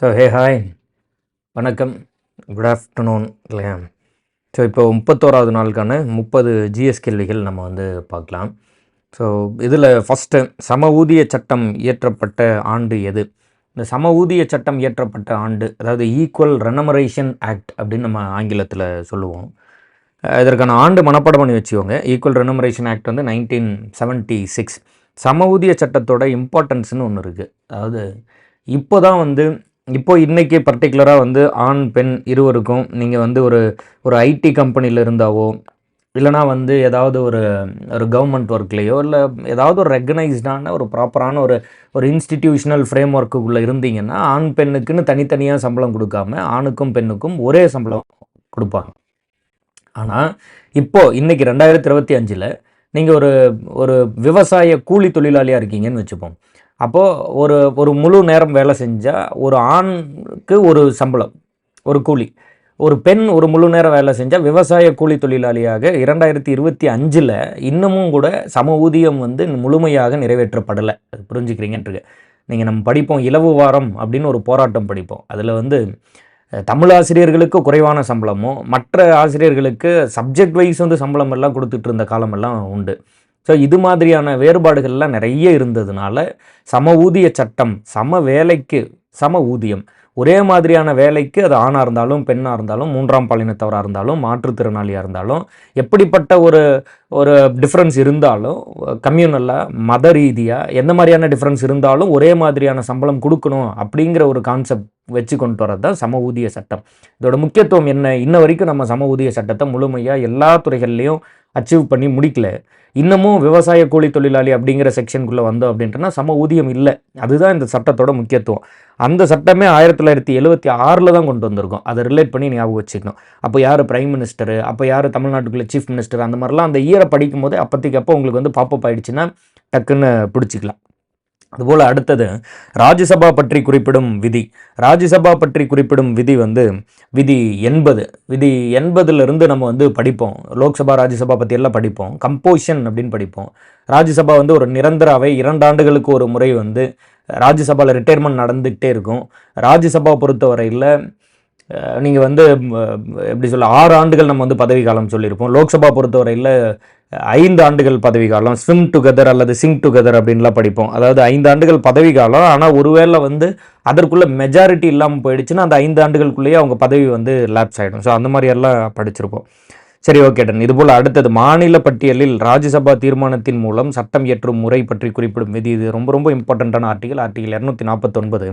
So hey hi வணக்கம். Good afternoon இல்லையா so இப்போ முப்பத்தோராவது நாளுக்கான முப்பது ஜிஎஸ் கேள்விகள் நம்ம வந்து பார்க்கலாம். ஸோ இதில் ஃபஸ்ட்டு சம ஊதிய சட்டம் இயற்றப்பட்ட ஆண்டு எது? இந்த சம ஊதிய சட்டம் இயற்றப்பட்ட ஆண்டு அதாவது ஈக்குவல் ரெனமரேஷன் ஆக்ட் அப்படின்னு நம்ம ஆங்கிலத்தில் சொல்லுவோம். இதற்கான ஆண்டு மனப்பாடம் பண்ணி வச்சுக்கோங்க. ஈக்குவல் ரெனமரேஷன் ஆக்ட் வந்து நைன்டீன் செவன்ட்டி சிக்ஸ் சம ஊதிய சட்டத்தோட இம்பார்ட்டன்ஸ்னு ஒன்று இருக்குது அதாவது இப்போ தான் வந்து இப்போ இன்றைக்கி பர்டிகுலராக வந்து ஆண் பெண் இருவருக்கும் நீங்கள் வந்து ஒரு ஒரு ஐடி கம்பெனியில் இருந்தாவோ இல்லைனா வந்து ஏதாவது ஒரு ஒரு கவர்மெண்ட் ஒர்க்லேயோ இல்லை ஏதாவது ஒரு ரெக்கனைஸ்டான ஒரு ப்ராப்பரான ஒரு ஒரு இன்ஸ்டிடியூஷனல் ஃப்ரேம் ஒர்க்குள்ளே இருந்தீங்கன்னா ஆண் பெண்ணுக்குன்னு தனித்தனியாக சம்பளம் கொடுக்காம ஆணுக்கும் பெண்ணுக்கும் ஒரே சம்பளம் கொடுப்பாங்க. ஆனால் இப்போது இன்றைக்கி ரெண்டாயிரத்தி இருபத்தி அஞ்சில் நீங்கள் ஒரு ஒரு விவசாய கூலி தொழிலாளியாக இருக்கீங்கன்னு வச்சுப்போம். அப்போது ஒரு ஒரு முழு நேரம் வேலை செஞ்சால் ஒரு ஆணுக்கு ஒரு சம்பளம் ஒரு கூலி. ஒரு பெண் ஒரு முழு நேரம் வேலை செஞ்சால் விவசாய கூலி தொழிலாளியாக இரண்டாயிரத்தி இருபத்தி அஞ்சில் இன்னமும் கூட சம ஊதியம் வந்து முழுமையாக நிறைவேற்றப்படலை. அது புரிஞ்சுக்கிறீங்கன்றது நீங்கள் நம்ம படிப்போம் இலவு வாரம் அப்படின்னு ஒரு போராட்டம் படிப்போம். அதில் வந்து தமிழ் ஆசிரியர்களுக்கு குறைவான சம்பளமும் மற்ற ஆசிரியர்களுக்கு சப்ஜெக்ட் வைஸ் வந்து சம்பளம் எல்லாம் கொடுத்துட்டு இருந்த காலமெல்லாம் உண்டு. ஸோ இது மாதிரியான வேறுபாடுகள்லாம் நிறைய இருந்ததுனால சம ஊதிய சட்டம் சம வேலைக்கு சம ஊதியம் ஒரே மாதிரியான வேலைக்கு அது ஆணாக இருந்தாலும் பெண்ணாக இருந்தாலும் மூன்றாம் பாலினத்தவராக இருந்தாலும் மாற்றுத்திறனாளியாக இருந்தாலும் எப்படிப்பட்ட ஒரு ஒரு டிஃப்ரென்ஸ் இருந்தாலும் கம்யூனலாக மத ரீதியாக எந்த மாதிரியான டிஃப்ரென்ஸ் இருந்தாலும் ஒரே மாதிரியான சம்பளம் கொடுக்கணும் அப்படிங்கிற ஒரு கான்செப்ட் வச்சு கொண்டு வரது தான் சம ஊதிய சட்டம். இதோட முக்கியத்துவம் என்ன? இன்ன வரைக்கும் நம்ம சம ஊதிய சட்டத்தை முழுமையாக எல்லா துறைகள்லையும் அச்சீவ் பண்ணி முடிக்கல. இன்னமும் விவசாய கூலி தொழிலாளி அப்படிங்கிற செக்ஷனுக்குள்ளே வந்தோம் அப்படின்ட்டுனா சம ஊதியம் இல்லை. அதுதான் இந்த சட்டத்தோட முக்கியத்துவம். அந்த சட்டமே ஆயிரத்தி தொள்ளாயிரத்தி எழுபத்தி ஆறில் தான் கொண்டு வந்திருக்கோம். அதை ரிலேட் பண்ணி ஞாபகம் வச்சுக்கணும். அப்போ யார் பிரைம் மினிஸ்டர் அப்போ யார் தமிழ்நாட்டுக்குள்ள சீஃப் மினிஸ்டர் அந்த மாதிரிலாம் அந்த இயரை படிக்கும் போது அப்போதைக்கு அப்போ உங்களுக்கு வந்து பாப்பப் ஆயிடுச்சுன்னா டக்குன்னு பிடிச்சிக்கலாம். அதுபோல் அடுத்தது ராஜ்யசபா பற்றி குறிப்பிடும் விதி. ராஜ்யசபா பற்றி குறிப்பிடும் விதி வந்து விதி எண்பது. விதி எண்பதுலேருந்து நம்ம வந்து படிப்போம். லோக்சபா ராஜ்யசபா பற்றி எல்லாம் படிப்போம். கம்போசிஷன் அப்படின்னு படிப்போம். ராஜ்யசபா வந்து ஒரு நிரந்தர அவை. இரண்டு ஆண்டுகளுக்கு ஒரு முறை வந்து ராஜ்யசபாவில் ரிட்டையர்மெண்ட் நடந்துக்கிட்டே இருக்கும். ராஜ்யசபா பொறுத்தவரையில் நீங்கள் வந்து எப்படி சொல்ல ஆறு ஆண்டுகள் நம்ம வந்து பதவி காலம் சொல்லியிருப்போம். லோக்சபா பொறுத்தவரையில் ஐந்து ஆண்டுகள் பதவி காலம் ஸ்விம் டுகெதர் அல்லது சிங் டுகெதர் அப்படின்லாம் படிப்போம். அதாவது ஐந்து ஆண்டுகள் பதவி காலம் ஆனால் ஒருவேளை வந்து அதற்குள்ள மெஜாரிட்டி இல்லாமல் போயிடுச்சுன்னா அந்த ஐந்து ஆண்டுகளுக்குள்ளேயே அவங்க பதவி வந்து லேப்ஸ் ஆகிடும் ஸோ அந்த மாதிரி எல்லாம் படிச்சிருப்போம். சரி ஓகே டன் இதுபோல் அடுத்தது மாநில பட்டியலில் ராஜ்யசபா தீர்மானத்தின் மூலம் சட்டம் இயற்றும் முறை பற்றி குறிப்பிடும் விதி. இது ரொம்ப ரொம்ப இம்பார்ட்டண்ட்டான ஆர்டிகல் ஆர்டிகல் இரநூத்தி நாற்பத்தொன்பது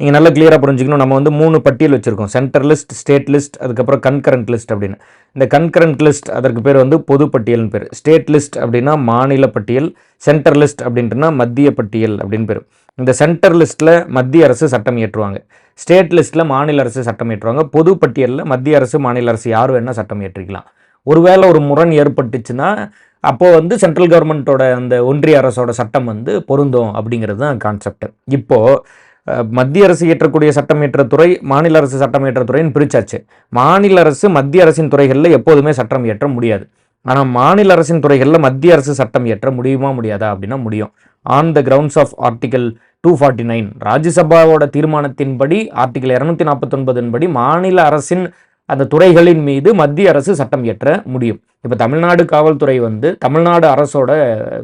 நீங்கள் நல்லா கிளியராக புரிஞ்சுக்கணும். நம்ம வந்து மூணு பட்டியல் வச்சுருக்கோம். சென்டர் லிஸ்ட் ஸ்டேட் லிஸ்ட் அதுக்கப்புறம் கன்கரண்ட் லிஸ்ட் அப்படின்னு. இந்த கன்கரண்ட் லிஸ்ட் அதற்கு பேர் வந்து பொது பட்டியல்னு பேர். ஸ்டேட் லிஸ்ட் அப்படின்னா மாநில பட்டியல் சென்டர் லிஸ்ட் அப்படின்ட்டுனா மத்திய பட்டியல் அப்படின்னு பேர். இந்த சென்டர் லிஸ்ட்டில் மத்திய அரசு சட்டம் இயற்றுவாங்க. ஸ்டேட் லிஸ்ட்டில் மாநில அரசு சட்டம் இயற்றுவாங்க. பொது பட்டியலில் மத்திய அரசு மாநில அரசு யார் வேணால் சட்டம் இயற்றிக்கலாம். ஒருவேளை ஒரு முரண் ஏற்பட்டுச்சுன்னா அப்போது வந்து சென்ட்ரல் கவர்மெண்ட்டோட அந்த ஒன்றிய அரசோட சட்டம் வந்து பொருந்தும் அப்படிங்கிறது தான் கான்செப்ட் இப்போது மத்திய அரசு இயற்றக்கூடிய சட்டம் இயற்ற துறை மாநில அரசு சட்டம் இயற்ற துறைன்னு பிரிச்சாச்சு. மாநில அரசு மத்திய அரசின் துறைகளில் எப்போதுமே சட்டம் இயற்ற முடியாது. ஆனால் மாநில அரசின் துறைகளில் மத்திய அரசு சட்டம் இயற்ற முடியுமா முடியாதா அப்படின்னா முடியும். On the grounds of article two forty nine ராஜ்யசபாவோட தீர்மானத்தின்படி ஆர்டிகல் இரநூத்தி நாற்பத்தொன்பதின் படி மாநில அரசின் அந்த துறைகளின் மீது மத்திய அரசு சட்டம் இயற்ற முடியும். இப்போ தமிழ்நாடு காவல்துறை வந்து தமிழ்நாடு அரசோட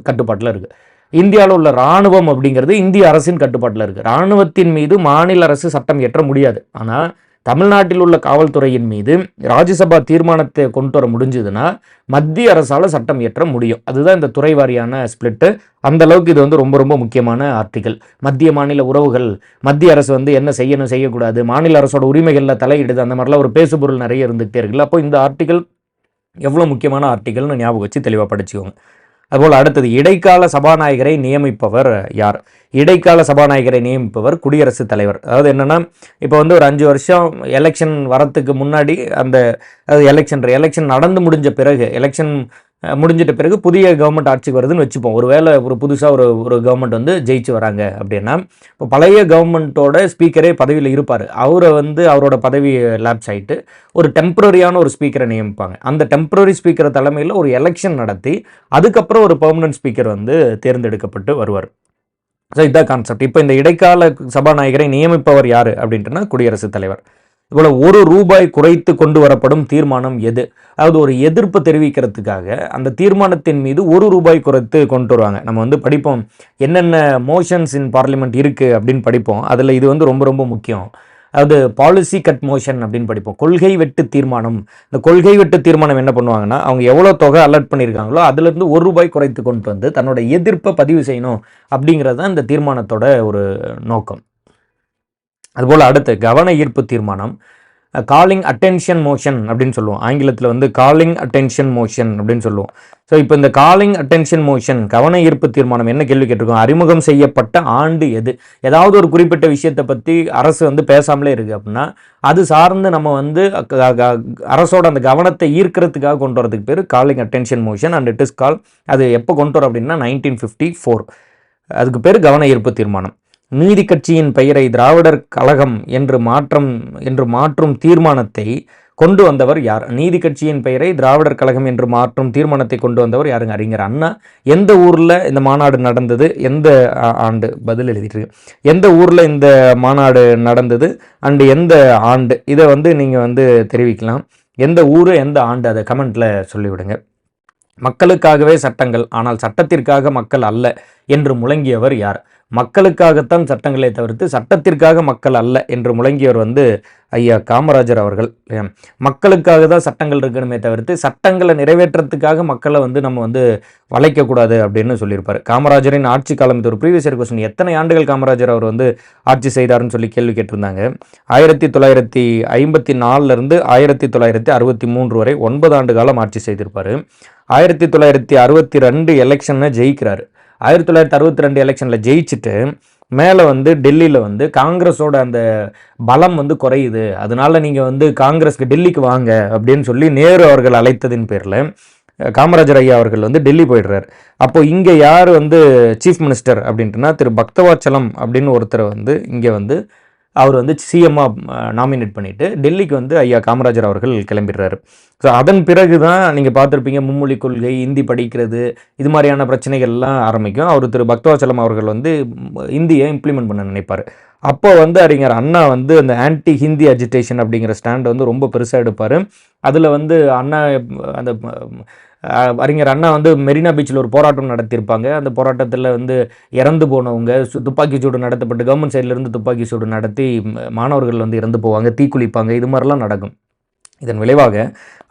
கட்டுப்பாட்டில் இருக்குது இந்தியாவில் உள்ள இராணுவம் அப்படிங்கிறது இந்திய அரசின் கட்டுப்பாட்டில் இருக்குது இராணுவத்தின் மீது மாநில அரசு சட்டம் இயற்ற முடியாது. ஆனால் தமிழ்நாட்டில் உள்ள காவல்துறையின் மீது ராஜ்யசபா தீர்மானத்தை கொண்டு வர முடிஞ்சதுன்னா மத்திய அரசால் சட்டம் இயற்ற முடியும். அதுதான் இந்த துறை வாரியான ஸ்பிளிட்டு அந்த அளவுக்கு இது வந்து ரொம்ப ரொம்ப முக்கியமான ஆர்டிகல் மத்திய மாநில உறவுகள் மத்திய அரசு வந்து என்ன செய்யணும் செய்யக்கூடாது மாநில அரசோட உரிமைகளில் தலையிடுது அந்த மாதிரிலாம் ஒரு பேசுபொருள் நிறைய இருந்துகிட்டே இருக்குல்ல. அப்போ இந்த ஆர்டிகல் எவ்வளோ முக்கியமான ஆர்டிகல்னு ஞாபகம் வச்சு தெளிவாக படிச்சுக்கோங்க. அதுபோல் அடுத்தது இடைக்கால சபாநாயகரை நியமிப்பவர் யார்? இடைக்கால சபாநாயகரை நியமிப்பவர் குடியரசுத் தலைவர். அதாவது என்னென்னா இப்போ வந்து ஒரு அஞ்சு வருஷம் எலெக்ஷன் வரத்துக்கு முன்னாடி அந்த அதாவது எலெக்ஷன் எலெக்ஷன் நடந்து முடிஞ்ச பிறகு எலெக்ஷன் முடிஞ்சிட்ட பிறகு புதிய கவர்மெண்ட் ஆட்சிக்கு வருதுன்னு வச்சுப்போம். ஒருவேளை ஒரு புதுசாக ஒரு ஒரு கவர்மெண்ட் வந்து ஜெயிச்சு வராங்க அப்படின்னா இப்போ பழைய கவர்மெண்ட்டோட ஸ்பீக்கரே பதவியில் இருப்பார். அவரை வந்து அவரோட பதவி லேப்ஸ் ஆகிட்டு ஒரு டெம்ப்ரரியான ஒரு ஸ்பீக்கரை நியமிப்பாங்க. அந்த டெம்ப்ரரி ஸ்பீக்கர் தலைமையில் ஒரு எலெக்ஷன் நடத்தி அதுக்கப்புறம் ஒரு பெர்மனன்ட் ஸ்பீக்கர் வந்து தேர்ந்தெடுக்கப்பட்டு வருவார். ஸோ இதான் கான்செப்ட் இப்போ இந்த இடைக்கால சபாநாயகரை நியமிப்பவர் யார் அப்படின்ட்டுனா குடியரசுத் தலைவர். இவ்வளவு ஒரு ரூபாய் குறைத்து கொண்டு வரப்படும் தீர்மானம் எது? அதாவது ஒரு எதிர்ப்பு தெரிவிக்கிறதுக்காக அந்த தீர்மானத்தின் மீது ஒரு ரூபாய் குறைத்து கொண்டு வருவாங்க. நம்ம வந்து படிப்போம். என்னென்ன மோஷன்ஸ் இன் பார்லிமெண்ட் இருக்குது அப்படின்னு படிப்போம். அதில் இது வந்து ரொம்ப ரொம்ப முக்கியம். அதாவது பாலிசி கட் மோஷன் அப்படின்னு படிப்போம். கொள்கை வெட்டு தீர்மானம். இந்த கொள்கை வெட்டு தீர்மானம் என்ன பண்ணுவாங்கன்னா அவங்க எவ்வளோ தொகை அலர்ட் பண்ணியிருக்காங்களோ அதுலேருந்து ஒரு ரூபாய் குறைத்து கொண்டு வந்து தன்னோட எதிர்ப்பை பதிவு செய்யணும் அப்படிங்கிறது தான் இந்த தீர்மானத்தோட ஒரு நோக்கம். அதுபோல் அடுத்து கவன ஈர்ப்பு தீர்மானம் காலிங் அட்டென்ஷன் மோஷன் அப்படின்னு சொல்லுவோம். ஆங்கிலத்தில் வந்து காலிங் அட்டென்ஷன் மோஷன் அப்படின்னு சொல்லுவோம். ஸோ இப்போ இந்த காலிங் அட்டென்ஷன் மோஷன் கவன ஈர்ப்பு தீர்மானம் என்ன கேள்வி கேட்டிருக்கோம்? அறிமுகம் செய்யப்பட்ட ஆண்டு எது? ஏதாவது ஒரு குறிப்பிட்ட விஷயத்தை பற்றி அரசு வந்து பேசாமலே இருக்குது அப்படின்னா அது சார்ந்து நம்ம வந்து க- அரசோட அந்த கவனத்தை ஈர்க்கிறதுக்காக கொண்டு வரதுக்கு பேர் calling attention motion and it is call அது எப்போ கொண்டு வரோம் அப்படின்னா நைன்டீன் ஃபிஃப்டி ஃபோர் அதுக்கு பேர் கவன ஈர்ப்பு தீர்மானம். நீதி கட்சியின் பெயரை திராவிடர் கழகம் என்று மாற்றம் என்று மாற்றும் தீர்மானத்தை கொண்டு வந்தவர் யார்? நீதி கட்சியின் பெயரை திராவிடர் கழகம் என்று மாற்றும் தீர்மானத்தை கொண்டு வந்தவர் யாருங்க? அறிஞர் அண்ணா. எந்த ஊரில் இந்த மாநாடு நடந்தது? எந்த ஆண்டு? பதில் எழுதிட்டு. எந்த ஊரில் இந்த மாநாடு நடந்தது? அண்டு எந்த ஆண்டு? இதை வந்து நீங்கள் வந்து தெரிவிக்கலாம். எந்த ஊர் எந்த ஆண்டு? அதை கமெண்ட்டில் சொல்லிவிடுங்க. மக்களுக்காகவே சட்டங்கள். ஆனால் சட்டத்திற்காக மக்கள் அல்ல என்று முழங்கியவர் யார்? மக்களுக்காகத்தான் சட்டங்களை தவிர்த்து சட்டத்திற்காக மக்கள் அல்ல என்று முழங்கியவர் வந்து ஐயா காமராஜர் அவர்கள். மக்களுக்காக தான் சட்டங்கள் இருக்கணுமே தவிர்த்து சட்டங்களை நிறைவேற்றத்துக்காக மக்களை வந்து நம்ம வந்து வளைக்கக்கூடாது அப்படின்னு சொல்லியிருப்பார். காமராஜரின் ஆட்சி காலம் இது ஒரு ப்ரீவியஸ் இயர் கொஸ்டின் எத்தனை ஆண்டுகள் காமராஜர் அவர் வந்து ஆட்சி செய்தார்னு சொல்லி கேள்வி கேட்டிருந்தாங்க. ஆயிரத்தி தொள்ளாயிரத்தி ஐம்பத்தி நாலுலேருந்து ஆயிரத்தி தொள்ளாயிரத்தி அறுபத்தி மூன்று வரை ஒன்பது ஆண்டு காலம் ஆட்சி செய்திருப்பார். ஆயிரத்தி தொள்ளாயிரத்தி அறுபத்தி ரெண்டு எலெக்ஷனை ஜெயிக்கிறார். ஆயிரத்தி தொள்ளாயிரத்தி அறுபத்தி ரெண்டு எலெக்ஷனில் ஜெயிச்சுட்டு மேலே வந்து டெல்லியில் வந்து காங்கிரஸோட அந்த பலம் வந்து குறையுது. அதனால நீங்கள் வந்து காங்கிரஸ்க்கு டெல்லிக்கு வாங்க அப்படின்னு சொல்லி நேரு அவர்கள் அழைத்ததின் பேரில் காமராஜர் ஐயா அவர்கள் வந்து டெல்லி போயிடுறாரு. அப்போது இங்கே யார் வந்து சீஃப் மினிஸ்டர் அப்படின்ட்டுனா திரு பக்தவாச்சலம் அப்படின்னு ஒருத்தரை வந்து இங்கே வந்து அவர் வந்து சிஎம்மாக நாமினேட் பண்ணிவிட்டு டெல்லிக்கு வந்து ஐயா காமராஜர் அவர்கள் கிளம்பிடுறாரு. ஸோ அதன் பிறகு தான் நீங்கள் பார்த்துருப்பீங்க மும்மொழி கொள்கை இந்தி படிக்கிறது இது மாதிரியான பிரச்சனைகள்லாம் ஆரம்பிக்கும். அவர் திரு பக்தவாச்சலம் அவர்கள் வந்து இந்தியை இம்ப்ளிமெண்ட் பண்ண நினைப்பார். அப்போ வந்து அறிஞர் அண்ணா வந்து அந்த ஆன்டி ஹிந்தி அஜிடேஷன் அப்படிங்கிற ஸ்டாண்ட் வந்து ரொம்ப பெருசாக எடுப்பார். அதில் வந்து அண்ணா அந்த அறிஞர் அண்ணா வந்து மெரினா பீச்சில் ஒரு போராட்டம் நடத்தியிருப்பாங்க. அந்த போராட்டத்தில் வந்து இறந்து போனவங்க துப்பாக்கி சூடு நடத்தப்பட்டு கவர்மெண்ட் சைட்லேருந்து துப்பாக்கி சூடு நடத்தி மாணவர்கள் வந்து இறந்து போவாங்க தீக்குளிப்பாங்க இது மாதிரிலாம் நடக்கும். இதன் விளைவாக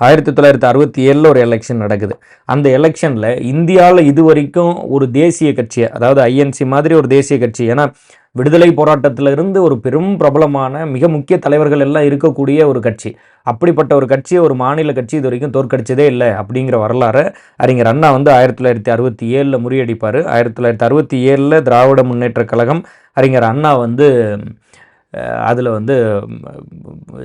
ஆயிரத்தி தொள்ளாயிரத்தி அறுபத்தி ஏழில் ஒரு எலெக்ஷன் நடக்குது. அந்த எலெக்ஷனில் இந்தியாவில் இது வரைக்கும் ஒரு தேசிய கட்சியை அதாவது ஐஎன்சி மாதிரி ஒரு தேசிய கட்சி ஏன்னா விடுதலை போராட்டத்திலிருந்து ஒரு பெரும் பிரபலமான மிக முக்கிய தலைவர்கள் எல்லாம் இருக்கக்கூடிய ஒரு கட்சி. அப்படிப்பட்ட ஒரு கட்சியை ஒரு மாநில கட்சி இது வரைக்கும் தோற்கடிச்சதே இல்லை அப்படிங்கிற வரலாறு அறிஞர் அண்ணா வந்து ஆயிரத்தி தொள்ளாயிரத்தி அறுபத்தி ஏழில் முறியடிப்பார். ஆயிரத்தி தொள்ளாயிரத்தி அறுபத்தி ஏழில் திராவிட முன்னேற்றக் கழகம் அறிஞர் அண்ணா வந்து அதில் வந்து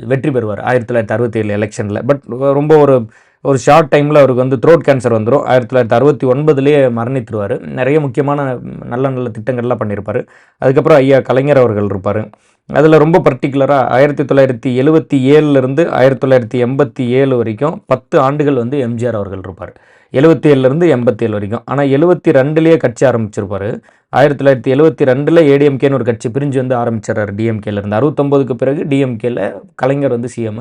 வெற்றி பெறுவார் ஆயிரத்தி தொள்ளாயிரத்தி அறுபத்தி ஏழு எலெக்ஷனில். பட் ரொம்ப ஒரு ஒரு ஷார்ட் டைமில் அவருக்கு வந்து த்ரோட் கேன்சர் வந்துடும் ஆயிரத்தி தொள்ளாயிரத்தி அறுபத்தி ஒன்பதுலேயே மரணித்துருவார். நிறைய முக்கியமான நல்ல நல்ல திட்டங்கள்லாம் பண்ணியிருப்பார் அதுக்கப்புறம் ஐயா கலைஞர் அவர்கள் இருப்பார். அதில் ரொம்ப பர்டிகுலராக ஆயிரத்தி தொள்ளாயிரத்தி எழுபத்தி ஏழுலேருந்து ஆயிரத்தி தொள்ளாயிரத்தி எண்பத்தி ஏழு வரைக்கும் பத்து ஆண்டுகள் வந்து எம்ஜிஆர் அவர்கள் இருப்பார். எழுபத்தி ஏழுலேருந்து எண்பத்தி ஏழு வரைக்கும். ஆனால் எழுபத்தி ரெண்டுலேயே கட்சி ஆரம்பிச்சிருப்பார். ஆயிரத்தி தொள்ளாயிரத்தி எழுபத்தி ரெண்டில் ஏடிஎம்கேன்னு ஒரு கட்சி பிரிஞ்சு வந்து ஆரம்பிச்சிடறாரு டிஎம்கேலேருந்து அறுபத்தொம்போதுக்கு பிறகு டிஎம்கேல கலைஞர் வந்து சிஎம்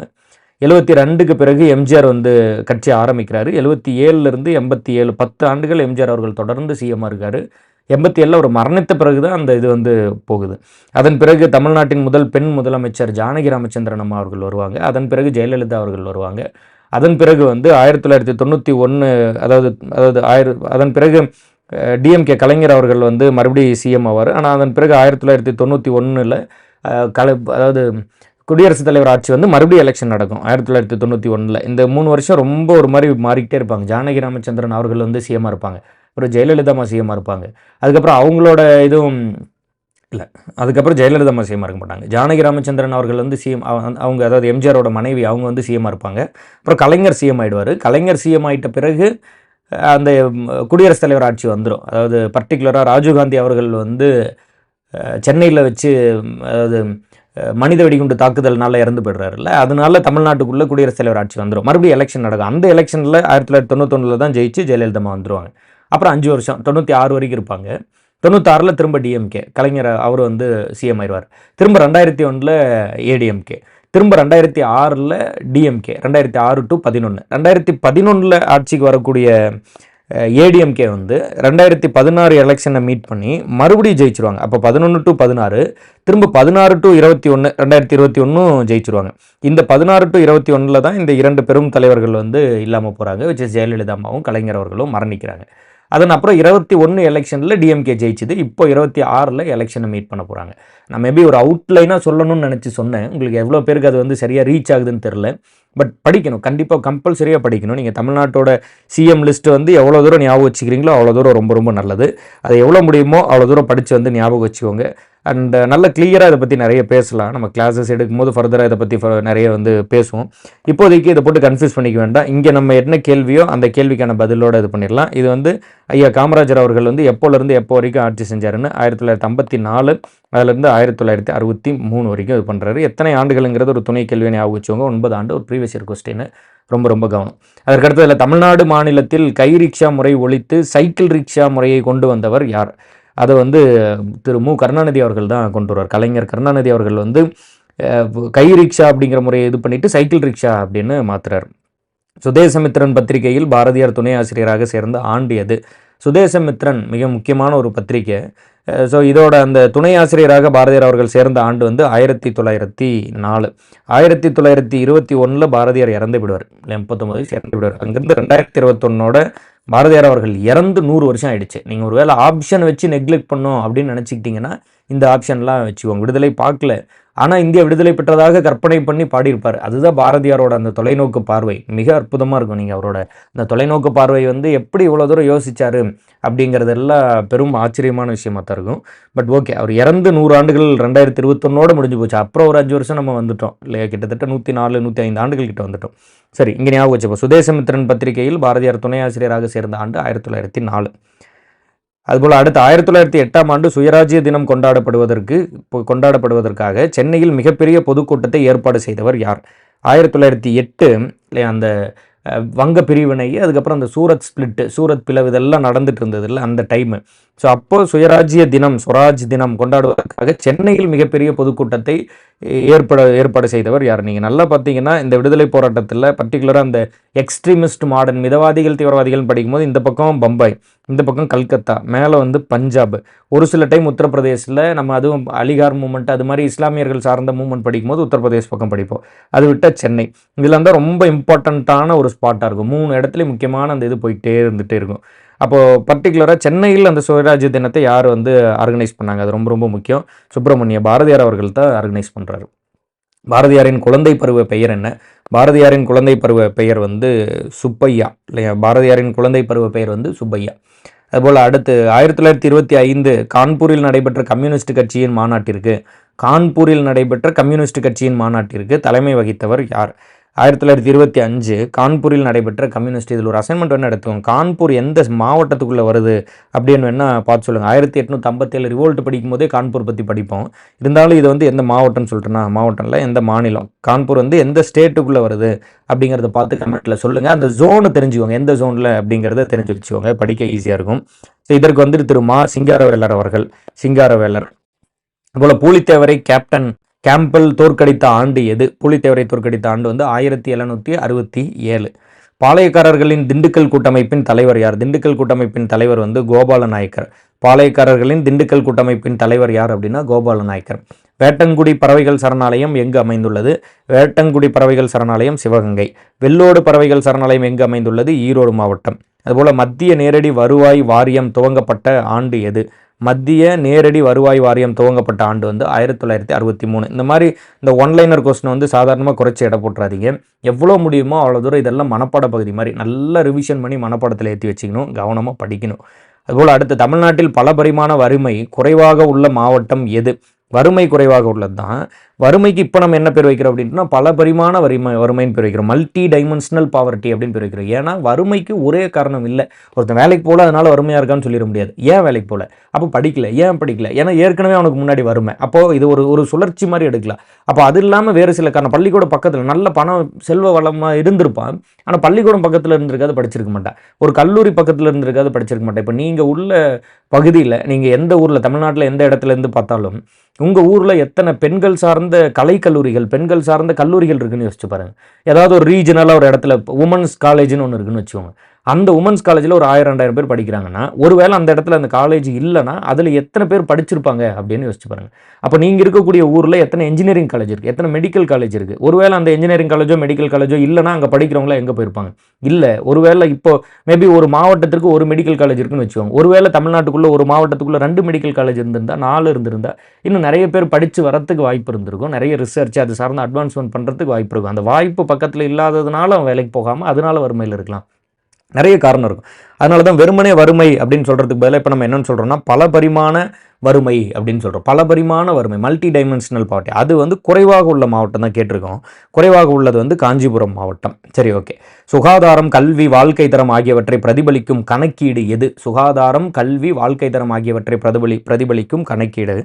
எழுபத்தி ரெண்டுக்கு பிறகு எம்ஜிஆர் வந்து கட்சி ஆரம்பிக்கிறாரு. எழுபத்தி ஏழுலேருந்து எண்பத்தி ஏழு பத்து ஆண்டுகள் எம்ஜிஆர் அவர்கள் தொடர்ந்து சிஎம்மாக இருக்கார். எண்பத்தி ஏழில் அவர் மரணித்த பிறகு தான் அந்த இது வந்து போகுது. அதன் பிறகு தமிழ்நாட்டின் முதல் பெண் முதலமைச்சர் ஜானகி ராமச்சந்திரன் அம்மா அவர்கள் வருவாங்க. அதன் பிறகு ஜெயலலிதா அவர்கள் வருவாங்க. அதன் பிறகு வந்து ஆயிரத்தி தொள்ளாயிரத்தி தொண்ணூற்றி ஒன்று அதாவது அதாவது ஆயிர அதன் பிறகு டிஎம்கே கலைஞர் அவர்கள் வந்து மறுபடியும் சிஎம் ஆவார். ஆனால் அதன் பிறகு ஆயிரத்தி தொள்ளாயிரத்தி தொண்ணூற்றி ஒன்றில் கலை அதாவது குடியரசுத் தலைவர் ஆட்சி வந்து மறுபடியும் எலெக்ஷன் நடக்கும். ஆயிரத்தி தொள்ளாயிரத்தி தொண்ணூற்றி ஒன்றில் இந்த மூணு வருஷம் ரொம்ப ஒரு மாதிரி மாறிக்கிட்டே இருப்பாங்க. ஜானகி ராமச்சந்திரன் அவர்கள் வந்து சிஎம்மாக இருப்பாங்க. அப்புறம் ஜெயலலிதா சிஎம்மாக இருப்பாங்க. அதுக்கப்புறம் அவங்களோட இதுவும் இல்லை. அதுக்கப்புறம் ஜெயலலிதா அம்மா சிஎம்மாக இருக்க மாட்டாங்க. ஜானகி ராமச்சந்திரன் அவர்கள் வந்து சிஎம் அவங்க அதாவது எம்ஜிஆரோட மனைவி அவங்க வந்து சிஎம்மாக இருப்பாங்க. அப்புறம் கலைஞர் சிஎம் ஆயிடுவார். கலைஞர் சிஎம் ஆகிட்ட பிறகு அந்த குடியரசுத் தலைவர் ஆட்சி வந்துடும் அதாவது பர்டிகுலராக ராஜீவ்காந்தி அவர்கள் வந்து சென்னையில் வச்சு அதாவது மனித வெடிகுண்டு தாக்குதல்னால இறந்து போயிடுறாருல்ல. அதனால தமிழ்நாட்டுக்குள்ளே குடியரசுத் தலைவர் ஆட்சி வந்துடும் மறுபடியும் எலெக்ஷன் நடக்கும். அந்த எலெக்ஷனில் ஆயிரத்தி தொள்ளாயிரத்தி தொண்ணூத்தொன்னில் தான் ஜெயிச்சு ஜெயலலிதா வந்துடுவாங்க வந்துருவாங்க. அப்புறம் அஞ்சு வருஷம் தொண்ணூற்றி ஆறு வரைக்கும் இருப்பாங்க. தொண்ணூத்தாறில் திரும்ப டிஎம்கே கலைஞர் அவர் வந்து சிஎம் ஆயிடுவார். திரும்ப ரெண்டாயிரத்தி ஒன்றில் ஏடிஎம்கே திரும்ப ரெண்டாயிரத்தி ஆறில் டிஎம்கே ரெண்டாயிரத்தி ஆறு டு பதினொன்று ரெண்டாயிரத்தி பதினொன்றில் ஆட்சிக்கு வரக்கூடிய ஏடிஎம்கே வந்து ரெண்டாயிரத்தி பதினாறு எலெக்ஷனை மீட் பண்ணி மறுபடியும் ஜெயிச்சிருவாங்க. அப்போ பதினொன்று டு பதினாறு திரும்ப பதினாறு டு இருபத்தி ஒன்று ரெண்டாயிரத்தி இருபத்தி ஒன்றும் ஜெயிச்சிருவாங்க. இந்த பதினாறு டு இருபத்தி ஒன்றில் தான் இந்த இரண்டு பெரும் தலைவர்கள் வந்து இல்லாமல் போகிறாங்க வச்சு ஜெயலலிதா அம்மாவும் கலைஞர் அவர்களும் மரணிக்கிறாங்க. அதன் அப்புறம் இருபத்தி ஒன்று எலெக்ஷனில் டிஎம்கே ஜெயிச்சுது இப்போ இருபத்தி ஆறில் எலெக்ஷனை மீட் பண்ண போகிறாங்க நான் மேபி ஒரு அவுட்லைனாக சொல்லணும்னு நினச்சி சொன்னேன். உங்களுக்கு எவ்வளோ பேருக்கு அது வந்து சரியாக ரீச் ஆகுதுன்னு தெரில பட் படிக்கணும் கண்டிப்பாக கம்பல்சரியாக படிக்கணும். நீங்கள் தமிழ்நாட்டோட சிஎம் லிஸ்ட்டு வந்து எவ்வளோ தூரம் ஞாபகம் வச்சுக்கிறீங்களோ அவ்வளோ தூரம் ரொம்ப ரொம்ப நல்லது. அதை எவ்வளோ முடியுமோ அவ்வளோ தூரம் படித்து வந்து ஞாபகம் வச்சுக்கோங்க. அண்ட் uh, நல்ல கிளியராக இதை பற்றி நிறைய பேசலாம். நம்ம கிளாஸஸ் எடுக்கும்போது ஃபர்தராக இதை பற்றி நிறைய வந்து பேசுவோம். இப்போதைக்கு இதை போட்டு கன்ஃபியூஸ் பண்ணிக்க வேண்டாம். இங்கே நம்ம என்ன கேள்வியோ அந்த கேள்விக்கான பதிலோடு இது பண்ணிடலாம். இது வந்து ஐயா காமராஜர் அவர்கள் வந்து எப்போலேருந்து எப்போ வரைக்கும் ஆட்சி செஞ்சாருன்னு ஆயிரத்தி தொள்ளாயிரத்தி ஐம்பத்தி நாலு அதுலேருந்து ஆயிரத்தி தொள்ளாயிரத்தி அறுபத்தி மூணு வரைக்கும் இது பண்ணுறாரு எத்தனை ஆண்டுகளுங்கிறது ஒரு துணை கேள்வியை ஞாபகம் வச்சுக்கோங்க. ஒன்பது ஆண்டு ஒரு ப்ரீவியஸ் இயர் கொஸ்டின் ரொம்ப ரொம்ப கவனம். அதற்கடுத்ததில் தமிழ்நாடு மாநிலத்தில் கை ரிக்ஷா முறை ஒழித்து சைக்கிள் ரிக்ஷா முறையை கொண்டு வந்தவர் யார்? அதை வந்து திரு மு. கருணாநிதி அவர்கள் தான் கொண்டு வருவார். கலைஞர் கருணாநிதி அவர்கள் வந்து கை ரிக்ஷா அப்படிங்கிற முறையை இது பண்ணிவிட்டு சைக்கிள் ரிக்ஷா அப்படின்னு மாத்துறார். சுதேசமித்ரன் பத்திரிகையில் பாரதியார் துணை ஆசிரியராக சேர்ந்த ஆண்டு எது சுதேசமித்ரன் மிக முக்கியமான ஒரு பத்திரிகை. ஸோ இதோட அந்த துணை ஆசிரியராக பாரதியார் அவர்கள் சேர்ந்த ஆண்டு வந்து ஆயிரத்தி தொள்ளாயிரத்தி நாலு. ஆயிரத்தி தொள்ளாயிரத்தி இருபத்தி ஒன்றில் பாரதியார் இறந்து விடுவார். இல்லை முப்பத்தொம்பது இறந்து விடுவார். அங்கேருந்து ரெண்டாயிரத்தி இருபத்தொன்னோட பாரதியார் அவர்கள் இறந்து நூறு வருஷம் ஆயிடுச்சு. நீங்கள் ஒரு வேளை ஆப்ஷன் வச்சு நெக்லெக்ட் பண்ணோம் அப்படின்னு நினச்சிக்கிட்டிங்கன்னா இந்த ஆப்ஷன்லாம் வச்சுக்கோங்க. விடுதலை பார்க்கல. ஆனால் இந்தியா விடுதலை பெற்றதாக கற்பனை பண்ணி பாடியிருப்பார். அதுதான் பாரதியாரோட அந்த தொலைநோக்கு பார்வை. மிக அற்புதமாக இருக்கும் நீங்கள் அவரோட அந்த தொலைநோக்கு பார்வை வந்து எப்படி இவ்வளோ தூரம் யோசிச்சார் அப்படிங்கிறதெல்லாம் பெரும் ஆச்சரியமான விஷயமாக தான் இருக்கும். பட் ஓகே அவர் இறந்து நூறு ஆண்டுகள் ரெண்டாயிரத்தி இருபத்தொன்னோட முடிஞ்சு போச்சு. அப்புறம் ஒரு அஞ்சு வருஷம் நம்ம வந்துட்டோம். இல்லையா கிட்டத்தட்ட நூற்றி நாலு நூற்றி ஐந்து ஆண்டுகள் கிட்ட வந்துட்டோம். சரி இங்கே ஞாபகம் வச்சுப்போம் சுதேசமித்திரன் பத்திரிகையில் பாரதியார் துணை ஆசிரியராக சேர்ந்த ஆண்டு ஆயிரத்தி தொள்ளாயிரத்தி நாலு. அதுபோல் அடுத்து ஆயிரத்தி தொள்ளாயிரத்தி எட்டாம் ஆண்டு சுயராஜ்ய தினம் கொண்டாடப்படுவதற்கு கொண்டாடப்படுவதற்காக சென்னையில் மிகப்பெரிய பொதுக்கூட்டத்தை ஏற்பாடு செய்தவர் யார்? ஆயிரத்தி தொள்ளாயிரத்தி எட்டு அந்த வங்க பிரிவினை அதுக்கப்புறம் அந்த சூரத் ஸ்பிளிட்டு சூரத் பிளவு இதெல்லாம் நடந்துட்டு இருந்ததில்ல அந்த டைமு ஸோ அப்போ சுயராஜ்ய தினம் சுவராஜ் தினம் கொண்டாடுவதற்காக சென்னையில் மிகப்பெரிய பொதுக்கூட்டத்தை ஏற்பட ஏற்பாடு செய்தவர் யார்? நீங்கள் நல்லா பார்த்தீங்கன்னா இந்த விடுதலை போராட்டத்தில் பர்டிகுலராக அந்த எக்ஸ்ட்ரீமிஸ்ட் மாடர்ன் மிதவாதிகள் தீவிரவாதிகள் படிக்கும்போது இந்த பக்கம் பம்பாய் இந்த பக்கம் கல்கத்தா மேலே வந்து பஞ்சாப். ஒரு சில டைம் உத்தரப்பிரதேசில் நம்ம அதுவும் அலிகார் மூமெண்ட் அது மாதிரி இஸ்லாமியர்கள் சார்ந்த மூமெண்ட் படிக்கும்போது உத்தரப்பிரதேஷ் பக்கம் படிப்போம். அது விட்டால் சென்னை. இதில் வந்து ரொம்ப இம்பார்ட்டண்ட்டான ஒரு ஸ்பாட்டாக இருக்கும். மூணு இடத்துலையும் முக்கியமான அந்த இது போயிட்டே இருந்துகிட்டே இருக்கும். அப்போது பர்டிகுலராக சென்னையில் அந்த சுயராஜ்ய தினத்தை யார் வந்து ஆர்கனைஸ் பண்ணாங்க? அது ரொம்ப ரொம்ப முக்கியம். சுப்பிரமணிய பாரதியார் அவர்கள் தான் ஆர்கனைஸ் பண்ணுறாரு பாரதியாரின் குழந்தை பருவ பெயர் என்ன? பாரதியாரின் குழந்தை பருவ பெயர் வந்து சுப்பையா இல்லையா? பாரதியாரின் குழந்தை பருவ பெயர் வந்து சுப்பையா. அதுபோல் அடுத்து ஆயிரத்தி தொள்ளாயிரத்தி இருபத்தி ஐந்து கான்பூரில் நடைபெற்ற கம்யூனிஸ்ட் கட்சியின் மாநாட்டிற்கு கான்பூரில் நடைபெற்ற கம்யூனிஸ்ட் கட்சியின் மாநாட்டிற்கு தலைமை வகித்தவர் யார்? ஆயிரத்தி தொள்ளாயிரத்தி இருபத்தி அஞ்சு கான்பூரில் நடைபெற்ற கம்யூனிஸ்ட் இதில் ஒரு அசைன்மெண்ட் வேணால் எடுத்துக்கோங்க கான்பூர் எந்த மாவட்டத்துக்குள்ளே வருது அப்படின்னு வேணால் பார்த்து சொல்லுங்கள் ஆயிரத்தி எட்நூற்றி ஐம்பத்தேழு ரிவோல்ட் படிக்கும் போதே கான்பூர் பற்றி படிப்போம். இருந்தாலும் இது வந்து எந்த மாவட்டம்னு சொல்லிட்டுனா மாவட்டம்ல எந்த மாநிலம்? கான்பூர் வந்து எந்த ஸ்டேட்டுக்குள்ளே வருது அப்படிங்கிறத பார்த்து கமெண்ட்டில் சொல்லுங்கள் அந்த ஜோனை தெரிஞ்சுக்கோங்க. எந்த ஜோனில் அப்படிங்கிறத தெரிஞ்சு வச்சுக்கோங்க. படிக்க ஈஸியாக இருக்கும். ஸோ இதற்கு வந்துட்டு திரு மா சிங்காரவேலர் அவர்கள். சிங்காரவேலர். போல் பூலித்தேவரை கேப்டன் கேம்பல் தோற்கடித்த ஆண்டு எது? புலித்தேவரை தோற்கடித்த ஆண்டு வந்து ஆயிரத்தி எழுநூற்றி அறுபத்தி ஏழு. பாளையக்காரர்களின் திண்டுக்கல் கூட்டமைப்பின் தலைவர் யார்? திண்டுக்கல் கூட்டமைப்பின் தலைவர் வந்து கோபால நாயக்கர் பாளையக்காரர்களின் திண்டுக்கல் கூட்டமைப்பின் தலைவர் யார் அப்படின்னா கோபால நாயக்கர் வேட்டங்குடி பறவைகள் சரணாலயம் எங்கு அமைந்துள்ளது? வேட்டங்குடி பறவைகள் சரணாலயம் சிவகங்கை. வெள்ளோடு பறவைகள் சரணாலயம் எங்கு அமைந்துள்ளது? ஈரோடு மாவட்டம். அதுபோல் மத்திய நேரடி வருவாய் வாரியம் துவங்கப்பட்ட ஆண்டு எது? மத்திய நேரடி வருவாய் வாரியம் துவங்கப்பட்ட ஆண்டு வந்து ஆயிரத்தி தொள்ளாயிரத்தி அறுபத்தி மூணு. இந்த மாதிரி இந்த ஒன்லைனர் கொஸ்டின் வந்து சாதாரணமாக குறைச்சி இட போட்டுறாதீங்க. எவ்வளோ முடியுமோ அவ்வளோ தூரம் இதெல்லாம் மனப்பாட பகுதி மாதிரி நல்லா ரிவிஷன் பண்ணி மனப்பாடத்தில் ஏற்றி வச்சுக்கணும் கவனமாக படிக்கணும். அதுபோல் அடுத்து தமிழ்நாட்டில் பல பரிமாண வறுமை குறைவாக உள்ள மாவட்டம் எது? வறுமை குறைவாக உள்ளது தான் வறுமைக்கு இப்போ நம்ம என்ன பேர் வைக்கிறோம் அப்படின்னா பல பரிமாண வறுமை வறுமைன்னு பேர் வைக்கிறோம். மல்டி டைமென்ஷனல் பாவர்ட்டி அப்படின்னு பேர் வைக்கிறோம். ஏன்னா வறுமைக்கு ஒரே காரணம் இல்லை. ஒருத்தன் வேலைக்கு போகல அதனால் வறுமையாக இருக்கான்னு சொல்லிட முடியாது. ஏன் வேலைக்கு போகல அப்போ படிக்கல. ஏன் படிக்கல? ஏன்னா ஏற்கனவே அவனுக்கு முன்னாடி வறுமை. அப்போது இது ஒரு ஒரு சுழற்சி மாதிரி எடுக்கலாம். அப்போ அது இல்லாமல் வேறு சில காரணம். பள்ளிக்கூட பக்கத்தில் நல்ல பணம் செல்வ வளமாக இருந்திருப்பான். ஆனால் பள்ளிக்கூடம் பக்கத்தில் இருந்திருக்காது படிச்சிருக்க மாட்டான். ஒரு கல்லூரி பக்கத்தில் இருந்திருக்காது படிச்சிருக்க மாட்டேன். இப்போ நீங்கள் உள்ள பகுதியில் நீங்கள் எந்த ஊரில் தமிழ்நாட்டில் எந்த இடத்துல இருந்து பார்த்தாலும் உங்கள் ஊரில் எத்தனை பெண்கள் சார்ந்த கலைக்கல்லூரிகள் பெண்கள் சார்ந்த கல்லூரிகள் இருக்குன்னு யோசிச்சு பாருங்க. ஏதாவது ஒரு ரீஜனலாக ஒரு இடத்துல உமன்ஸ் காலேஜ்னு ஒன்று இருக்குன்னு வச்சுக்கோங்க. அந்த உமன்ஸ் காலேஜில் ஒரு ஆயிரம் ரெண்டாயிரம் பேர் படிக்கிறாங்கன்னா ஒருவேளை அந்த இடத்துல அந்த காலேஜ் இல்லைன்னா அதில் எத்தனை பேர் படிச்சிருப்பாங்க அப்படின்னு யோசிச்சு பாருங்க. அப்போ நீங்கள் இருக்கக்கூடிய ஊரில் எத்தனை இன்ஜினியரிங் காலேஜ் இருக்குது எத்தனை மெடிக்கல் காலேஜ் இருக்குது ஒருவேளை அந்த இன்ஜினியரிங் காலேஜோ மெடிக்கல் காலேஜோ இல்லைன்னா அங்கே படிக்கிறவங்களாம் எங்கே போயிருப்பாங்க? இல்லை ஒருவேளை இப்போ மேபி ஒரு மாவட்டத்திற்கு ஒரு மெடிக்கல் காலேஜ் இருக்குன்னு வச்சுக்கோங்க. ஒருவேளை தமிழ்நாட்டுக்குள்ளே ஒரு மாவட்டத்துக்குள்ளே ரெண்டு மெடிக்கல் காலேஜ் இருந்திருந்தால் நாலு இருந்திருந்தா இன்னும் நிறைய பேர் படித்து வரத்துக்கு வாய்ப்பு இருந்திருக்கும். நிறைய ரிசர்ச் அது சார்ந்த அட்வான்ஸ்மெண்ட் பண்ணுறதுக்கு வாய்ப்பு இருக்கும். அந்த வாய்ப்பு பக்கத்தில் இல்லாததுனால அவன் வேலைக்கு போகாமல் அதனால வறுமையில் இருக்கலாம். நிறைய காரணம் இருக்கும். அதனால தான் வெறுமனே வறுமை அப்படின்னு சொல்கிறதுக்கு பதிலாக இப்போ நம்ம என்னென்னு சொல்கிறோம்னா பல பரிமாண வறுமை அப்படின்னு சொல்கிறோம் பல பரிமாண வறுமை மல்டி டைமென்ஷனல் பாவர்ட்டி அது வந்து குறைவாக உள்ள மாவட்டம் தான் கேட்டிருக்கோம். குறைவாக உள்ளது வந்து காஞ்சிபுரம் மாவட்டம். சரி ஓகே சுகாதாரம் கல்வி வாழ்க்கை தரம் ஆகியவற்றை பிரதிபலிக்கும் கணக்கீடு எது? சுகாதாரம் கல்வி வாழ்க்கை தரம் ஆகியவற்றை பிரதிபலி பிரதிபலிக்கும் கணக்கீடு.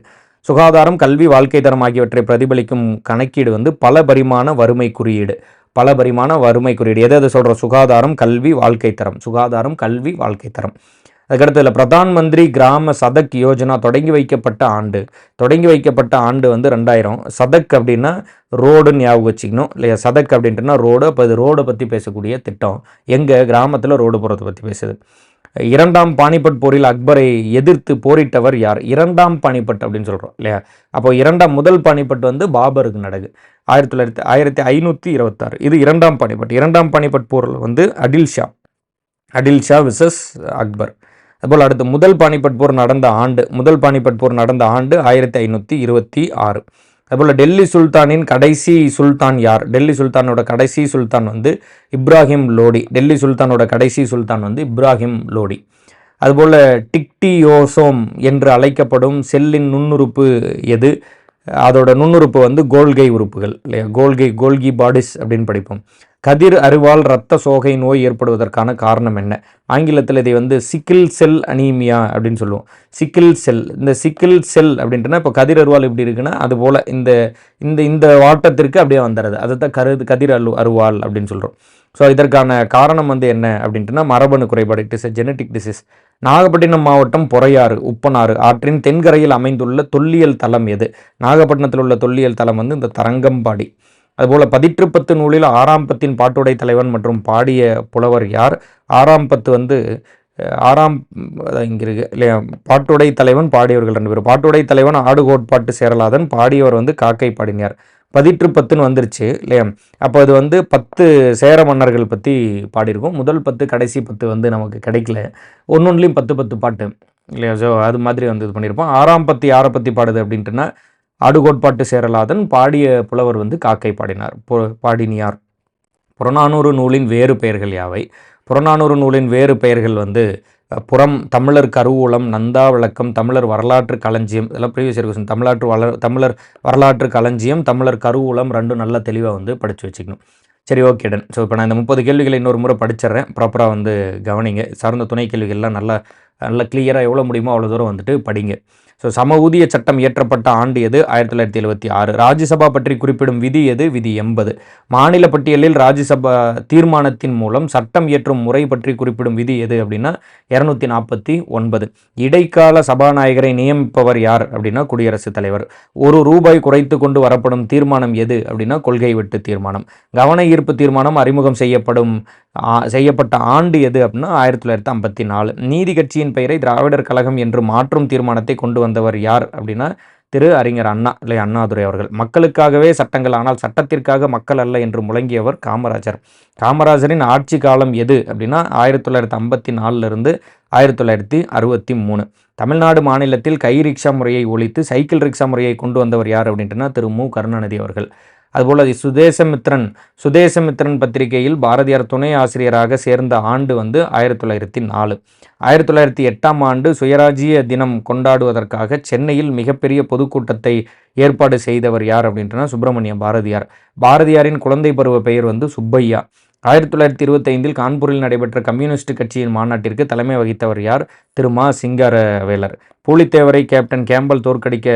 சுகாதாரம் கல்வி வாழ்க்கை தரம் ஆகியவற்றை பிரதிபலிக்கும் கணக்கீடு வந்து பல பரிமாண வறுமை குறியீடு. பல பரிமாண வறுமை குறியீடு. எதை எதை சொல்கிறோம் சுகாதாரம் கல்வி வாழ்க்கை தரம். சுகாதாரம் கல்வி வாழ்க்கை தரம். அதுக்கடுத்ததுல பிரதான் மந்திரி கிராம சதக் யோஜனா தொடங்கி வைக்கப்பட்ட ஆண்டு. தொடங்கி வைக்கப்பட்ட ஆண்டு வந்து ரெண்டாயிரம். சதக் அப்படின்னா ரோடுன்னு ஞாபகம் வச்சுக்கணும். இல்லையா? சதக் அப்படின்ட்டுனா ரோடு. அப்போ இது ரோடை பற்றி பேசக்கூடிய திட்டம். எங்கள் கிராமத்தில் ரோடு போகிறத பற்றி பேசுது. இரண்டாம் பானிபட் போரில் அக்பரை எதிர்த்து போரிட்டவர் யார்? இரண்டாம் பானிபட் அப்படின்னு சொல்கிறோம் இல்லையா? அப்போ இரண்டாம் முதல் பானிபட் வந்து பாபருக்கு நடக்கு. ஆயிரத்தி தொள்ளாயிரத்தி ஆயிரத்தி ஐநூற்றி இருபத்தாறு. இது இரண்டாம் பானிபட் இரண்டாம் பானிபட் போரில் வந்து அடில் ஷா. அடில் ஷா விசஸ் அக்பர். அதுபோல் அடுத்து முதல் பானிபட் போர் நடந்த ஆண்டு முதல் பானிபட் போர் நடந்த ஆண்டு ஆயிரத்தி ஐநூற்றி இருபத்தி ஆறு. அதுபோல் டெல்லி சுல்தானின் கடைசி சுல்தான் யார்? டெல்லி சுல்தானோட கடைசி சுல்தான் வந்து இப்ராஹிம் லோடி. டெல்லி சுல்தானோட கடைசி சுல்தான் வந்து இப்ராஹிம் லோடி. அதுபோல் டிக்டியோசோம் என்று அழைக்கப்படும் செல்லின் நுண்ணுறுப்பு எது? அதோட நுண்ணுறுப்பு வந்து கோல்கை உறுப்புகள் இல்லையா? கோல்கை கோல்கி பாடிஸ் அப்படின்னு படிப்போம். கதிர் அறிவால் இரத்த சோகை நோய் ஏற்படுவதற்கான காரணம் என்ன? ஆங்கிலத்தில் இதை வந்து சிக்கில் செல் அனீமியா அப்படின்னு சொல்லுவோம். சிக்கில் செல் இந்த சிக்கில் செல் அப்படின்ட்டுனா இப்போ கதிர் அருவால் எப்படி இருக்குன்னா அது போல் இந்த இந்த இந்த வாட்டத்திற்கு அப்படியே வந்துடுது. அதை தான் கரு கதிர் அலு அருவால் அப்படின்னு சொல்கிறோம் ஸோ இதற்கான காரணம் வந்து என்ன அப்படின்ட்டுனா மரபணு குறைபாடு it is a genetic disease Nagapattinam மாவட்டம் பொறையாறு உப்பனாறு ஆற்றின் தென்கரையில் அமைந்துள்ள தொல்லியல் தலம் எது? நாகப்பட்டினத்தில் உள்ள தொல்லியல் தலம் வந்து இந்த தரங்கம்பாடி. அதுபோல் பதிற்று பத்து நூலில் ஆறாம் பத்தின் பாட்டுடை தலைவன் மற்றும் பாடிய புலவர் யார்? ஆறாம் பத்து வந்து ஆறாம் இங்கே இருக்கு இல்லையா? பாட்டுடை தலைவன் பாடியவர்கள் ரெண்டு பேர் பாட்டுடை தலைவன் ஆடுகோட்பாட்டு சேரலாதன் பாடியவர் வந்து காக்கை பாடினார். பதிற்று பத்துன்னு வந்துருச்சு இல்லையா? அப்போ அது வந்து பத்து சேர மன்னர்கள் பற்றி பாடியிருக்கோம். முதல் பத்து கடைசி பத்து வந்து நமக்கு கிடைக்கல. ஒன்னொன்றுலேயும் பத்து பத்து பாட்டு இல்லையா? ஸோ அது மாதிரி வந்து இது பண்ணியிருப்போம். ஆறாம் பத்தி யாரை பற்றி பாடுது அப்படின்ட்டுனா ஆடுகோட்பாட்டு சேரலாதன் பாடிய புலவர் வந்து காக்கை பாடினார் பாடினியார். புறநானூறு நூலின் வேறு பெயர்கள் யாவை? புறநானூறு நூலின் வேறு பெயர்கள் வந்து புறம் தமிழர் கருவூலம் நந்தா விளக்கம் தமிழர் வரலாற்று களஞ்சியம் இதெல்லாம் ப்ரீவியஸ் கொஸ்டின் தமிழ்நாட்டு வள தமிழர் வரலாற்று களஞ்சியம் தமிழர் கருவூலம் ரெண்டும் நல்லா தெளிவாக வந்து படித்து வச்சுக்கணும். சரி ஓகே டன் ஸோ இப்போ நான் இந்த முப்பது கேள்விகளை இன்னொரு முறை படிச்சிடுறேன். ப்ராப்பராக வந்து கவனிங்க. சார்ந்த துணை கேள்விகள்லாம் நல்லா நல்லா கிளியராக எவ்வளோ முடியுமோ அவ்வளோ தூரம் வந்துட்டு படிங்க. ஸோ சம ஊதிய சட்டம் இயற்றப்பட்ட ஆண்டு எது? ஆயிரத்தி தொள்ளாயிரத்தி எழுபத்தி ஆறு. ராஜ்யசபா பற்றி குறிப்பிடும் விதி எது? விதி எண்பது. மாநில பட்டியலில் ராஜ்யசபா தீர்மானத்தின் மூலம் சட்டம் இயற்றும் முறை பற்றி குறிப்பிடும் விதி எது அப்படின்னா இரநூத்தி நாற்பத்தி ஒன்பது. இடைக்கால சபாநாயகரை நியமிப்பவர் யார் அப்படின்னா குடியரசுத் தலைவர். ஒரு ரூபாய் குறைத்து கொண்டு வரப்படும் தீர்மானம் எது அப்படின்னா கொள்கை வெட்டு தீர்மானம். கவன ஈர்ப்பு தீர்மானம் அறிமுகம் செய்யப்படும் செய்யப்பட்ட ஆண்டு எது அப்படின்னா ஆயிரத்தி தொள்ளாயிரத்தி ஐம்பத்தி நாலு. நீதி கட்சியின் பெயரை திராவிடர் கழகம் என்று மாற்றும் தீர்மானத்தை கொண்டு வந்தவர் யார் அப்படின்னா திரு அறிஞர் அண்ணா இல்லை அண்ணாதுரை அவர்கள். மக்களுக்காகவே சட்டங்கள் ஆனால் சட்டத்திற்காக மக்கள் அல்ல என்று முழங்கியவர் காமராஜர். காமராஜரின் ஆட்சி காலம் எது அப்படின்னா ஆயிரத்தி தொள்ளாயிரத்தி ஐம்பத்தி நாலுலேருந்து ஆயிரத்தி தொள்ளாயிரத்தி அறுபத்தி மூணு. தமிழ்நாடு மாநிலத்தில் கை ரிக்ஷா முறையை ஒழித்து சைக்கிள் ரிக்ஷா முறையை கொண்டு வந்தவர் யார் அப்படின்ட்டுனா திரு மு கருணாநிதி அவர்கள். அதுபோல் சுதேசமித்ரன் சுதேசமித்ரன் பத்திரிகையில் பாரதியார் துணை ஆசிரியராக சேர்ந்த ஆண்டு வந்து ஆயிரத்தி தொள்ளாயிரத்தி நாலு. ஆயிரத்தி தொள்ளாயிரத்தி எட்டாம் ஆண்டு சுயராஜ்ய தினம் கொண்டாடுவதற்காக சென்னையில் மிகப்பெரிய பொதுக்கூட்டத்தை ஏற்பாடு செய்தவர் யார் அப்படின்றனா சுப்பிரமணிய பாரதியார். பாரதியாரின் குழந்தை பருவ பெயர் வந்து சுப்பையா. ஆயிரத்தி தொள்ளாயிரத்தி இருபத்தைந்தில் கான்பூரில் நடைபெற்ற கம்யூனிஸ்ட் கட்சியின் மாநாட்டிற்கு தலைமை வகித்தவர் யார்? திரு மா சிங்காரவேலர். பூலித்தேவரை கேப்டன் கேம்பல் தோற்கடிக்க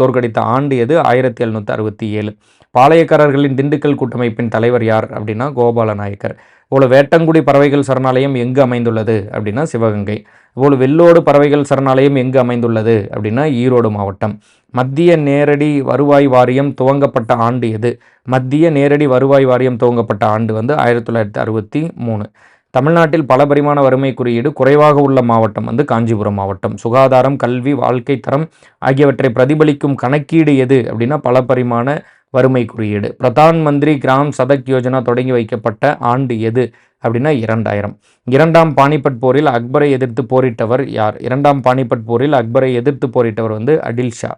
தோற்கடித்த ஆண்டு எது? ஆயிரத்தி எழுநூற்றி அறுபத்தி ஏழு. பாளையக்காரர்களின் திண்டுக்கல் கூட்டமைப்பின் தலைவர் யார் அப்படின்னா கோபால நாயக்கர் இவ்வளோ வேட்டங்குடி பறவைகள் சரணாலயம் எங்கு அமைந்துள்ளது அப்படின்னா சிவகங்கை. இவ்வளோ வெள்ளோடு பறவைகள் சரணாலயம் எங்கு அமைந்துள்ளது அப்படின்னா ஈரோடு மாவட்டம். மத்திய நேரடி வருவாய் வாரியம் துவங்கப்பட்ட ஆண்டு எது? மத்திய நேரடி வருவாய் வாரியம் துவங்கப்பட்ட ஆண்டு வந்து ஆயிரத்தி தொள்ளாயிரத்தி அறுபத்தி மூணு. தமிழ்நாட்டில் பல பரிமாண வறுமை குறியீடு குறைவாக உள்ள மாவட்டம் வந்து காஞ்சிபுரம் மாவட்டம். சுகாதாரம் கல்வி வாழ்க்கை தரம் ஆகியவற்றை பிரதிபலிக்கும் கணக்கீடு எது அப்படின்னா பல பரிமாண வறுமை குறியீடு பிரதான் மந்திரி கிராம் சதக் யோஜனா தொடங்கி வைக்கப்பட்ட ஆண்டு எது அப்படின்னா இரண்டாயிரம். இரண்டாம் பானிபட் போரில் அக்பரை எதிர்த்து போரிட்டவர் யார்? இரண்டாம் பானிபட் போரில் அக்பரை எதிர்த்து போரிட்டவர் வந்து அடில் ஷா.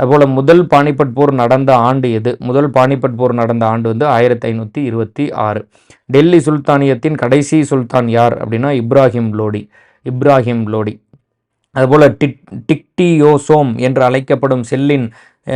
அதுபோல் முதல் பானிபட் போர் நடந்த ஆண்டு எது? முதல் பானிபட் போர் நடந்த ஆண்டு வந்து ஆயிரத்தி ஐநூற்றி இருபத்தி ஆறு. டெல்லி சுல்தானியத்தின் கடைசி சுல்தான் யார் அப்படின்னா இப்ராஹிம் லோடி. இப்ராஹிம் லோடி. அதுபோல் டிக் டிக்டியோசோம் என்று அழைக்கப்படும் செல்லின்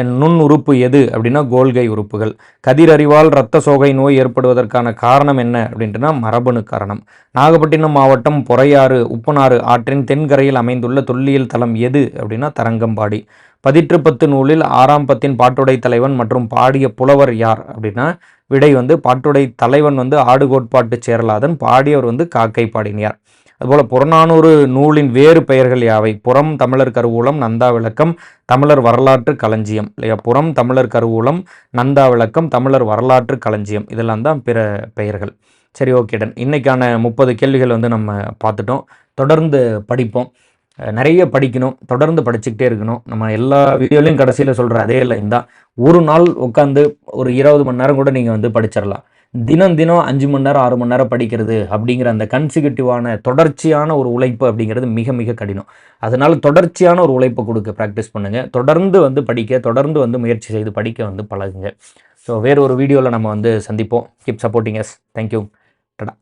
நுண் உறுப்பு எது அப்படின்னா கோல்கை உறுப்புகள். கதிரறிவால் இரத்த சோகை நோய் ஏற்படுவதற்கான காரணம் என்ன அப்படின்ட்டுனா மரபணு காரணம். நாகப்பட்டினம் மாவட்டம் பொறையாறு உப்பனாறு ஆற்றின் தென்கரையில் அமைந்துள்ள தொல்லியல் தலம் எது அப்படின்னா தரங்கம்பாடி. பதிற்று பத்து நூலில் ஆறாம் பத்தின் பாட்டுடை தலைவன் மற்றும் பாடிய புலவர் யார் அப்படின்னா விடை வந்து பாட்டுடை தலைவன் வந்து ஆடு கோட்பாட்டு சேரலாதன் பாடியவர் வந்து காக்கை பாடினியார். அதுபோல் புறநானூறு நூலின் வேறு பெயர்கள் யாவை? புறம் தமிழர் கருவூலம் நந்தா விளக்கம் தமிழர் வரலாற்று களஞ்சியம். இல்லையா? புறம் தமிழர் கருவூலம் நந்தா விளக்கம் தமிழர் வரலாற்று களஞ்சியம். இதெல்லாம் தான் பிற பெயர்கள். சரி ஓகே டன். இன்றைக்கான முப்பது கேள்விகள் வந்து நம்ம பார்த்துட்டோம். தொடர்ந்து படிப்போம். நிறைய படிக்கணும். தொடர்ந்து படிச்சுக்கிட்டே இருக்கணும். நம்ம எல்லா வீடியோலையும் கடைசியில் சொல்கிற அதே லைன் தான். ஒரு நாள் உட்காந்து ஒரு இருபது மணி நேரம் கூட நீங்கள் வந்து படிச்சிடலாம். தினம் தினம் அஞ்சு மணி நேரம் ஆறு மணி நேரம் படிக்கிறது அப்படிங்கிற அந்த கன்சிகட்டிவான தொடர்ச்சியான ஒரு உழைப்பு அப்படிங்கிறது மிக மிக கடினம். அதனால் தொடர்ச்சியான ஒரு உழைப்பை கொடுக்க ப்ராக்டிஸ் பண்ணுங்கள் தொடர்ந்து வந்து படிக்க தொடர்ந்து வந்து முயற்சி செய்து படிக்க வந்து பழகுங்க. ஸோ வேறு ஒரு வீடியோவில் நம்ம வந்து சந்திப்போம். கீப் சப்போர்ட்டிங் எஸ் தேங்க்யூ டடா